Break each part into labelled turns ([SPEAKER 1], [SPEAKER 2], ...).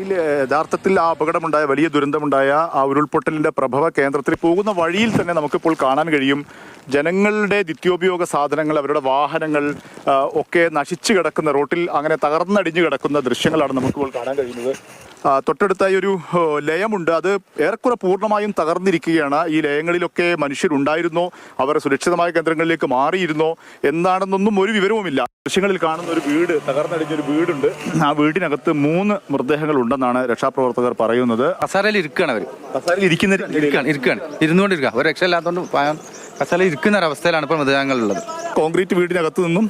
[SPEAKER 1] ഏഹ്, യഥാർത്ഥത്തിൽ ആ അപകടമുണ്ടായ വലിയ ദുരന്തമുണ്ടായ ആ ഉരുൾപൊട്ടലിന്റെ പ്രഭവ കേന്ദ്രത്തിൽ പോകുന്ന വഴിയിൽ തന്നെ നമുക്കിപ്പോൾ കാണാൻ കഴിയും. ജനങ്ങളുടെ നിത്യോപയോഗ സാധനങ്ങൾ അവരുടെ വാഹനങ്ങൾ ഒക്കെ നശിച്ചു കിടക്കുന്ന റോട്ടിൽ അങ്ങനെ തകർന്നടിഞ്ഞു കിടക്കുന്ന ദൃശ്യങ്ങളാണ് നമുക്കിപ്പോൾ കാണാൻ കഴിയുന്നത്. തൊട്ടടുത്തായി ഒരു ലയമുണ്ട്. അത് ഏറെക്കുറെ പൂർണമായും തകർന്നിരിക്കുകയാണ്. ഈ ലയങ്ങളിലൊക്കെ മനുഷ്യരുണ്ടായിരുന്നോ. അവർ സുരക്ഷിതമായ കേന്ദ്രങ്ങളിലേക്ക് മാറിയിരുന്നോ. എന്താണെന്നൊന്നും ഒരു വിവരവുമില്ല. ദൃശ്യങ്ങളിൽ കാണുന്ന ഒരു വീട് തകർന്നടിഞ്ഞൊരു വീടുണ്ട്. ആ വീടിനകത്ത് മൂന്ന് മൃതദേഹങ്ങൾ ഉണ്ടെന്നാണ് രക്ഷാപ്രവർത്തകർ പറയുന്നത്.
[SPEAKER 2] കസാരയിൽ ഇരിക്കുകയാണ് അവർ
[SPEAKER 1] കസാരയിൽ ഇരിക്കുന്ന
[SPEAKER 2] ഇരിക്കുകയാണ് ഇരിക്കുകയാണ് ഇരുന്നുകൊണ്ടിരിക്കുക. ഒരു രക്ഷയില്ലാത്തതുകൊണ്ട് കസാരയിൽ ഇരിക്കുന്ന ഒരവസ്ഥയിലാണ് അവസ്ഥയിലാണ് മൃതദേഹങ്ങൾ ഉള്ളത്
[SPEAKER 1] കോൺക്രീറ്റ് വീടിനകത്ത് നിന്നും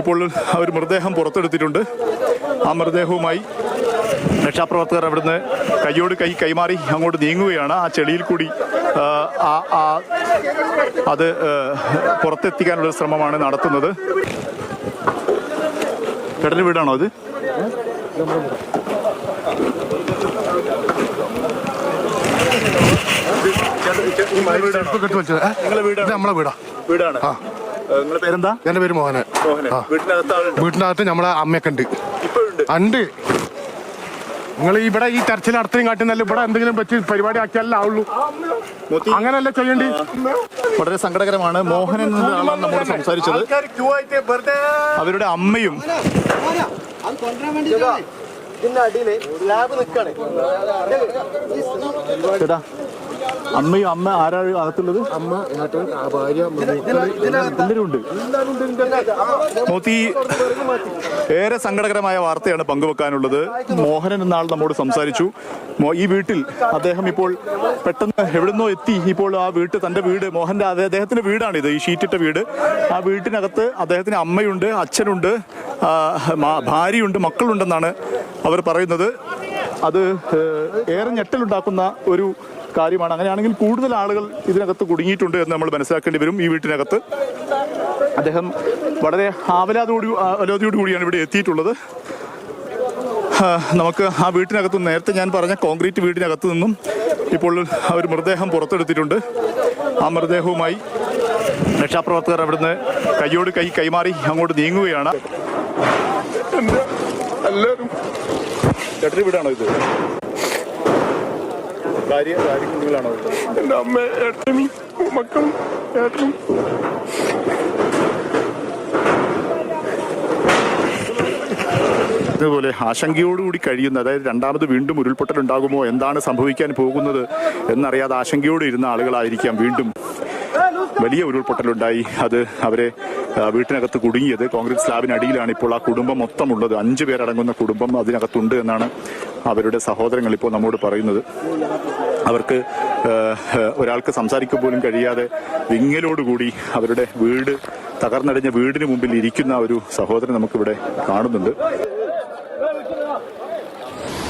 [SPEAKER 1] ഇപ്പോൾ ഒരു മൃതദേഹം പുറത്തെടുത്തിട്ടുണ്ട്. ആ മൃതദേഹവുമായി രക്ഷാപ്രവർത്തകർ അവിടുന്ന് കൈയോട് കൈ കൈമാറി അങ്ങോട്ട് നീങ്ങുകയാണ്. ആ ചെളിയിൽ കൂടി അത് പുറത്തെത്തിക്കാനുള്ള ശ്രമമാണ് നടത്തുന്നത്. ചേട്ടന്റെ വീടാണോ അത്?
[SPEAKER 3] നമ്മളെ വീടാ.
[SPEAKER 1] വീടാണ്.
[SPEAKER 3] എന്റെ പേര് മോഹനൻ.
[SPEAKER 1] വീട്ടിനകത്ത്
[SPEAKER 3] നമ്മളെ അമ്മയൊക്കെ ഉണ്ട്. ഉണ്ട്. നിങ്ങൾ ഇവിടെ ഈ തെരച്ചിൽ നടത്തുകയും കാട്ടുന്നല്ല ഇവിടെ എന്തെങ്കിലും വെച്ച് പരിപാടി ആക്കിയല്ല ആവുള്ളൂ അങ്ങനല്ല ചെയ്യേണ്ടി?
[SPEAKER 1] വളരെ സങ്കടകരമാണ്. മോഹനൻ എന്ന ആളാണ് നമ്മോട് സംസാരിച്ചത്. അവരുടെ അമ്മയും ചേട്ടാ അമ്മയും അമ്മ ആരാണ് അകത്തുള്ളത്?
[SPEAKER 3] അമ്മ ഏട്ടൻ ഭാര്യ
[SPEAKER 1] എല്ലാവരും ഉണ്ട് മോത്തി ഏറെ സങ്കടകരമായ വാർത്തയാണ് പങ്കുവെക്കാനുള്ളത്. മോഹനൻ എന്നാൾ നമ്മോട് സംസാരിച്ചു. ഈ വീട്ടിൽ അദ്ദേഹം ഇപ്പോൾ പെട്ടെന്ന് എവിടുന്നോ എത്തി. ഇപ്പോൾ ആ വീട്ട് തന്റെ വീട് മോഹന്റെ അതെ- അദ്ദേഹത്തിന്റെ വീടാണിത് ഈ ഷീറ്റിട്ട വീട്. ആ വീട്ടിനകത്ത് അദ്ദേഹത്തിന് അമ്മയുണ്ട് അച്ഛനുണ്ട് ഭാര്യയുണ്ട് മക്കളുണ്ടെന്നാണ് അവർ പറയുന്നത്. അത് ഏറെ ഞെട്ടലുണ്ടാക്കുന്ന ഒരു കാര്യമാണ്. അങ്ങനെയാണെങ്കിൽ കൂടുതൽ ആളുകൾ ഇതിനകത്ത് കുടുങ്ങിയിട്ടുണ്ട് എന്ന് നമ്മൾ മനസ്സിലാക്കേണ്ടി വരും ഈ വീട്ടിനകത്ത്. അദ്ദേഹം വളരെ ആവലാതോടി അലോതിയോട് കൂടിയാണ് ഇവിടെ എത്തിയിട്ടുള്ളത്. നമുക്ക് ആ വീട്ടിനകത്ത് നേരത്തെ ഞാൻ പറഞ്ഞ കോൺക്രീറ്റ് വീടിനകത്ത് നിന്നും ഇപ്പോൾ ഒരു മൃതദേഹം പുറത്തെടുത്തിട്ടുണ്ട്. ആ മൃതദേഹവുമായി രക്ഷാപ്രവർത്തകർ അവിടുന്ന് കൈയോട് കൈ കൈമാറി അങ്ങോട്ട് നീങ്ങുകയാണ്. എല്ലാവരും ചേട്ടന്റെ വീടാണോ ഇത്? ഭാര്യ ഭാര്യ കുഞ്ഞുങ്ങളാണോ ഇത്?
[SPEAKER 3] എന്റെ അമ്മ ഏട്ടനും മക്കളും ഏട്ടനും.
[SPEAKER 1] ഇതുപോലെ ആശങ്കയോടുകൂടി കഴിയുന്ന അതായത് രണ്ടാമത് വീണ്ടും ഉരുൾപൊട്ടലുണ്ടാകുമോ എന്താണ് സംഭവിക്കാൻ പോകുന്നത് എന്നറിയാതെ ആശങ്കയോടെ ഇരുന്ന ആളുകളായിരിക്കാം വീണ്ടും. വലിയ ഉരുൾപൊട്ടലുണ്ടായി. അത് അവരെ വീട്ടിനകത്ത് കുടുങ്ങിയത്. കോൺക്രീറ്റ് സ്ലാബിനടിയിലാണ് ഇപ്പോൾ ആ കുടുംബം മൊത്തമുള്ളത്. അഞ്ചു പേരടങ്ങുന്ന കുടുംബം അതിനകത്തുണ്ട് എന്നാണ് അവരുടെ സഹോദരങ്ങൾ ഇപ്പോൾ നമ്മോട് പറയുന്നത്. അവർക്ക് ഒരാൾക്ക് സംസാരിക്കാൻ പോലും കഴിയാതെ വിങ്ങലോടുകൂടി അവരുടെ വീട് തകർന്നടിഞ്ഞ വീടിന് മുമ്പിൽ ഇരിക്കുന്ന ഒരു സഹോദരൻ നമുക്കിവിടെ കാണുന്നുണ്ട്.